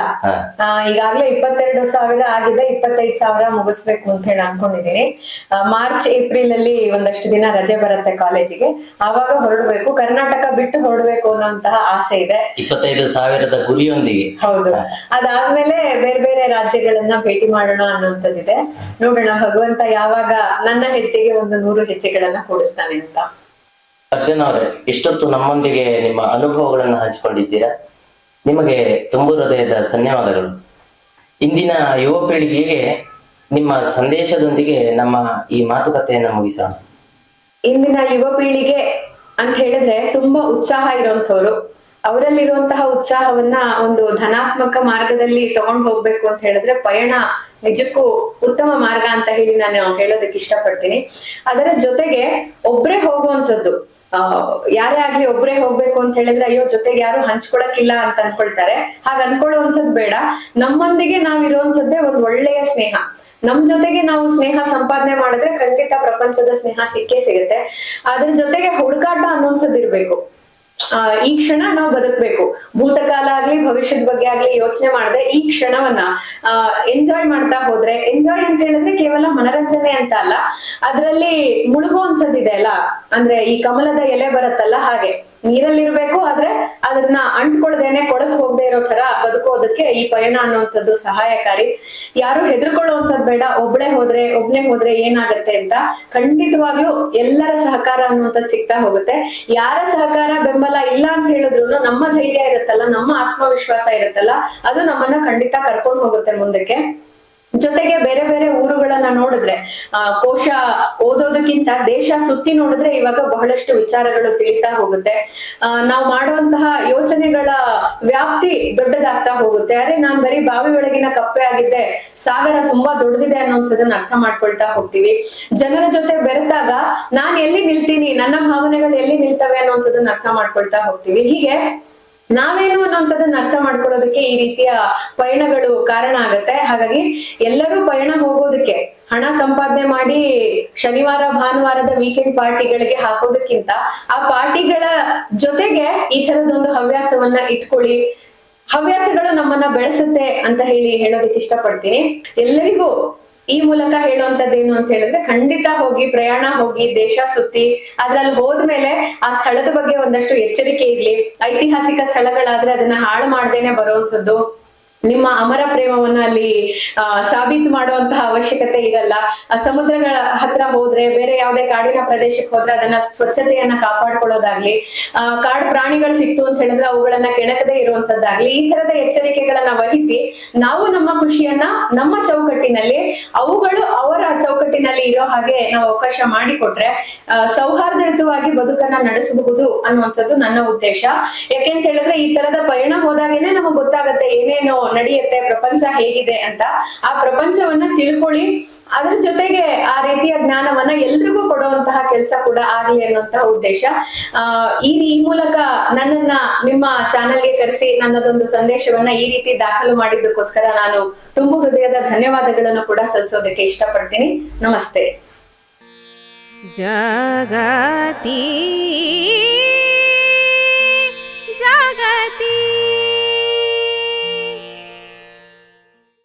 ಈಗಾಗಲೇ ಈಗಾಗ್ಲೇ ಇಪ್ಪತ್ತೆರಡು ಸಾವಿರ ಆಗಿದೆ ಇಪ್ಪತ್ತೈದು ಸಾವಿರ ಮುಗಿಸ್ಬೇಕು ಅಂತ ಹೇಳಿ ಅನ್ಕೊಂಡಿದೀನಿ ಮಾರ್ಚ್ ಏಪ್ರಿಲ್ ಅಲ್ಲಿ ಒಂದಷ್ಟು ದಿನ ರಜೆ ಬರುತ್ತೆ ಕಾಲೇಜಿಗೆ. ಆವಾಗ ಹೊರಡ್ಬೇಕು. ಕರ್ನಾಟಕ ಬಿಟ್ಟು ಹೊರಡ್ಬೇಕು ಅನ್ನೋಂತಹ ಆಸೆ ಇದೆ. ಇಪ್ಪತ್ತೈದು ಸಾವಿರದ ಗುರಿಯೊಂದಿಗೆ. ಹೌದು. ಅದಾದ್ಮೇಲೆ ಬೇರೆ ಬೇರೆ ರಾಜ್ಯಗಳನ್ನ ಭೇಟಿ ಮಾಡೋಣ ಅನ್ನೋಂಥದ್ದಿದೆ ನೋಡೋಣ ಭಗವಂತ ಯಾವಾಗ ನನ್ನ ಹೆಜ್ಜೆಗೆ ಒಂದು ನೂರು ಹೆಜ್ಜೆಗಳನ್ನ ಕೂಡಿಸ್ತಾನೆ ಅಂತ. ಅರ್ಜುನ ಅವರೇ ಇಷ್ಟೊತ್ತು ನಮ್ಮೊಂದಿಗೆ ನಿಮ್ಮ ಅನುಭವಗಳನ್ನ ಹಂಚಿಕೊಂಡಿದ್ದೀರಾ? ನಿಮಗೆ ತುಂಬು ಹೃದಯದ ಧನ್ಯವಾದಗಳು. ಇಂದಿನ ಯುವ ಪೀಳಿಗೆಗೆ ನಿಮ್ಮ ಸಂದೇಶದೊಂದಿಗೆ ನಮ್ಮ ಈ ಮಾತುಕತೆಯನ್ನ ಮುಗಿಸೋಣ. ಇಂದಿನ ಯುವ ಪೀಳಿಗೆ ಅಂತ ಹೇಳಿದ್ರೆ ತುಂಬಾ ಉತ್ಸಾಹ ಇರುವಂತವ್ರು ಅವರಲ್ಲಿರುವಂತಹ ಉತ್ಸಾಹವನ್ನ ಒಂದು ಧನಾತ್ಮಕ ಮಾರ್ಗದಲ್ಲಿ ತಗೊಂಡ್ ಹೋಗ್ಬೇಕು ಅಂತ ಹೇಳಿದ್ರೆ ಪಯಣ ನಿಜಕ್ಕೂ ಉತ್ತಮ ಮಾರ್ಗ ಅಂತ ಹೇಳಿ ನಾನು ಹೇಳೋದಕ್ಕೆ ಇಷ್ಟಪಡ್ತೀನಿ. ಅದರ ಜೊತೆಗೆ ಒಬ್ರೇ ಹೋಗುವಂಥದ್ದು. ಯಾರೇ ಆಗ್ಲಿ ಒಬ್ರೇ ಹೋಗ್ಬೇಕು ಅಂತ ಹೇಳಿದ್ರೆ ಅಯ್ಯೋ ಜೊತೆಗೆ ಯಾರು ಹಂಚ್ಕೊಳಕ್ಕಿಲ್ಲ ಅಂತ ಅನ್ಕೊಳ್ತಾರೆ. ಹಾಗ ಅನ್ಕೊಳ್ಳುವಂಥದ್ದು ಬೇಡ. ನಮ್ಮೊಂದಿಗೆ ನಾವಿರುವಂಥದ್ದೇ ಒಂದು ಒಳ್ಳೆಯ ಸ್ನೇಹ. ನಮ್ ಜೊತೆಗೆ ನಾವು ಸ್ನೇಹ ಸಂಪಾದನೆ ಮಾಡಿದ್ರೆ ಖಂಡಿತ ಪ್ರಪಂಚದ ಸ್ನೇಹ ಸಿಕ್ಕೇ ಸಿಗುತ್ತೆ. ಅದ್ರ ಜೊತೆಗೆ ಹುಡುಕಾಟ ಅನ್ನುವಂಥದ್ದು ಇರ್ಬೇಕು. ಆ, ಈ ಕ್ಷಣ ನಾವು ಬದುಕ್ಬೇಕು. ಭೂತಕಾಲ ಆಗ್ಲಿ, ಭವಿಷ್ಯದ ಬಗ್ಗೆ ಆಗ್ಲಿ ಯೋಚನೆ ಮಾಡದೆ ಈ ಕ್ಷಣವನ್ನ. ಆ ಎಂಜಾಯ್ ಮಾಡ್ತಾ ಹೋದ್ರೆ ಎಂಜಾಯ್ ಅಂತ ಹೇಳಿದ್ರೆ ಕೇವಲ ಮನರಂಜನೆ ಅಂತ ಅಲ್ಲ. ಅದ್ರಲ್ಲಿ ಮುಳುಗುವಂಥದ್ದಿದೆ ಅಲ್ಲ. ಅಂದ್ರೆ ಈ ಕಮಲದ ಎಲೆ ಬರುತ್ತಲ್ಲ ಹಾಗೆ. ನೀರಲ್ಲಿರ್ಬೇಕು, ಆದ್ರೆ ಅದನ್ನ ಅಂಟ್ಕೊಳ್ದೇನೆ ಕೊಳತ್ ಹೋಗದೆ ಇರೋ ತರ ಬದುಕೋದಕ್ಕೆ ಈ ಪಯಣ ಅನ್ನುವಂಥದ್ದು ಸಹಾಯಕಾರಿ. ಯಾರು ಹೆದರ್ಕೊಳ್ಳುವಂಥದ್ದು ಬೇಡ. ಒಬ್ಳೆ ಹೋದ್ರೆ ಒಬ್ಳೆ ಹೋದ್ರೆ ಏನಾಗತ್ತೆ ಅಂತ ಖಂಡಿತವಾಗ್ಲೂ ಎಲ್ಲರ ಸಹಕಾರ ಅನ್ನುವಂಥದ್ದು ಸಿಗ್ತಾ ಹೋಗುತ್ತೆ. ಯಾರ ಸಹಕಾರ ಬೆಂಬಲ ಇಲ್ಲ ಅಂತ ಹೇಳಿದ್ರು ನಮ್ಮ ಧೈರ್ಯ ಇರುತ್ತಲ್ಲ, ನಮ್ಮ ಆತ್ಮವಿಶ್ವಾಸ ಇರುತ್ತಲ್ಲ, ಅದು ನಮ್ಮನ್ನ ಖಂಡಿತ ಕರ್ಕೊಂಡು ಹೋಗುತ್ತೆ ಮುಂದಕ್ಕೆ. ಜೊತೆಗೆ ಬೇರೆ ಬೇರೆ ಊರುಗಳನ್ನ ನೋಡಿದ್ರೆ, ಆ, ಕೋಶ ಓದೋದಕ್ಕಿಂತ ದೇಶ ಸುತ್ತಿ ನೋಡಿದ್ರೆ ಇವಾಗ ಬಹಳಷ್ಟು ವಿಚಾರಗಳು ತಿಳಿತಾ ಹೋಗುತ್ತೆ. ಆ, ನಾವು ಮಾಡುವಂತಹ ಯೋಚನೆಗಳ ವ್ಯಾಪ್ತಿ ದೊಡ್ಡದಾಗ್ತಾ ಹೋಗುತ್ತೆ. ಅರೆ ನಾನ್ ಬರೀ ಬಾವಿ ಒಳಗಿನ ಕಪ್ಪೆ ಆಗಿದ್ದೆ. ಸಾಗರ ತುಂಬಾ ದೊಡ್ಡದಿದೆ ಅನ್ನೋಂಥದ್ದನ್ನ ಅರ್ಥ ಮಾಡ್ಕೊಳ್ತಾ ಹೋಗ್ತೀವಿ. ಜನರ ಜೊತೆ ಬೆರೆತಾಗ ನಾನ್ ಎಲ್ಲಿ ನಿಲ್ತೀನಿ, ನನ್ನ ಭಾವನೆಗಳು ಎಲ್ಲಿ ನಿಲ್ತವೆ ಅನ್ನೋಂಥದ್ದನ್ನ ಅರ್ಥ ಮಾಡ್ಕೊಳ್ತಾ ಹೋಗ್ತೀವಿ. ಹೀಗೆ ನಾವೇನು ಅನ್ನೋಂಥದ್ದನ್ನ ಅರ್ಥ ಮಾಡ್ಕೊಳ್ಳೋದಕ್ಕೆ ಈ ರೀತಿಯ ಪಯಣಗಳು ಕಾರಣ ಆಗತ್ತೆ. ಹಾಗಾಗಿ ಎಲ್ಲರೂ ಪಯಣ ಹೋಗೋದಕ್ಕೆ, ಹಣ ಸಂಪಾದನೆ ಮಾಡಿ ಶನಿವಾರ, ಭಾನುವಾರದ ವೀಕೆಂಡ್ ಪಾರ್ಟಿಗಳಿಗೆ ಹಾಕೋದಕ್ಕಿಂತ ಆ ಪಾರ್ಟಿಗಳ ಜೊತೆಗೆ ಈ ತರದೊಂದು ಹವ್ಯಾಸವನ್ನ ಇಟ್ಕೊಳ್ಳಿ. ಹವ್ಯಾಸಗಳು ನಮ್ಮನ್ನ ಬೆಳೆಸುತ್ತೆ ಅಂತ ಹೇಳಿ ಹೇಳೋದಕ್ಕೆ ಇಷ್ಟಪಡ್ತೀನಿ. ಎಲ್ಲರಿಗೂ ಈ ಮೂಲಕ ಹೇಳುವಂತದ್ದೇನು ಅಂತ ಹೇಳಿದ್ರೆ ಖಂಡಿತ ಹೋಗಿ, ಪ್ರಯಾಣ ಹೋಗಿ, ದೇಶ ಸುತ್ತಿ, ಅದ್ರಲ್ಲಿ ಹೋದ್ಮೇಲೆ ಆ ಸ್ಥಳದ ಬಗ್ಗೆ ಒಂದಷ್ಟು ಎಚ್ಚರಿಕೆ ಇರ್ಲಿ. ಐತಿಹಾಸಿಕ ಸ್ಥಳಗಳಾದ್ರೆ ಅದನ್ನ ಹಾಳು ಮಾಡ್ದೇನೆ ಬರುವಂತದ್ದು ನಿಮ್ಮ ಅಮರ ಪ್ರೇಮವನ್ನ ಅಲ್ಲಿ ಸಾಬೀತು ಮಾಡುವಂತಹ ಅವಶ್ಯಕತೆ ಇರಲ್ಲ ಸಮುದ್ರಗಳ ಹತ್ರ ಹೋದ್ರೆ, ಬೇರೆ ಯಾವುದೇ ಕಾಡಿನ ಪ್ರದೇಶಕ್ಕೆ ಹೋದ್ರೆ ಅದನ್ನ ಸ್ವಚ್ಛತೆಯನ್ನ ಕಾಪಾಡ್ಕೊಳ್ಳೋದಾಗ್ಲಿ ಕಾಡು ಪ್ರಾಣಿಗಳು ಸಿಕ್ತು ಅಂತ ಹೇಳಿದ್ರೆ ಅವುಗಳನ್ನ ಕೆಣಕದೇ ಇರುವಂತದ್ದಾಗ್ಲಿ, ಈ ತರದ ಎಚ್ಚರಿಕೆಗಳನ್ನ ವಹಿಸಿ ನಾವು ನಮ್ಮ ಖುಷಿಯನ್ನ ನಮ್ಮ ಚೌಕಟ್ಟಿನಲ್ಲಿ, ಅವುಗಳು ಅವರ ಚೌಕಟ್ಟಿನಲ್ಲಿ ಇರೋ ಹಾಗೆ ನಾವು ಅವಕಾಶ ಮಾಡಿಕೊಟ್ರೆ ಸೌಹಾರ್ದಯುತವಾಗಿ ಬದುಕನ್ನ ನಡೆಸಬಹುದು ಅನ್ನುವಂಥದ್ದು ನನ್ನ ಉದ್ದೇಶ. ಯಾಕೆಂತ ಹೇಳಿದ್ರೆ ಈ ತರದ ಪಯಣ ಹೋದಾಗೇನೆ ನಮಗ್ ಗೊತ್ತಾಗತ್ತೆ ಏನೇನು ನಡೆಯುತ್ತೆ, ಪ್ರಪಂಚ ಹೇಗಿದೆ ಅಂತ ಆ ಪ್ರಪಂಚವನ್ನ ತಿಳ್ಕೊಳ್ಳಿ. ಅದ್ರ ಜೊತೆಗೆ ಆ ರೀತಿಯ ಜ್ಞಾನವನ್ನ ಎಲ್ರಿಗೂ ಕೊಡುವಂತಹ ಕೆಲಸ ಕೂಡ ಆಗಲಿ ಅನ್ನುವಂತಹ ಉದ್ದೇಶ. ಆ, ಈ ಈ ಮೂಲಕ ನನ್ನನ್ನ ನಿಮ್ಮ ಚಾನೆಲ್ಗೆ ಕರೆಸಿ ನನ್ನದೊಂದು ಸಂದೇಶವನ್ನ ಈ ರೀತಿ ದಾಖಲು ಮಾಡಿದ್ದಕ್ಕೋಸ್ಕರ ನಾನು ತುಂಬು ಹೃದಯದ ಧನ್ಯವಾದಗಳನ್ನು ಕೂಡ ಸಲ್ಲಿಸೋದಕ್ಕೆ ಇಷ್ಟಪಡ್ತೀನಿ. ನಮಸ್ತೆ. ಜಗತೀ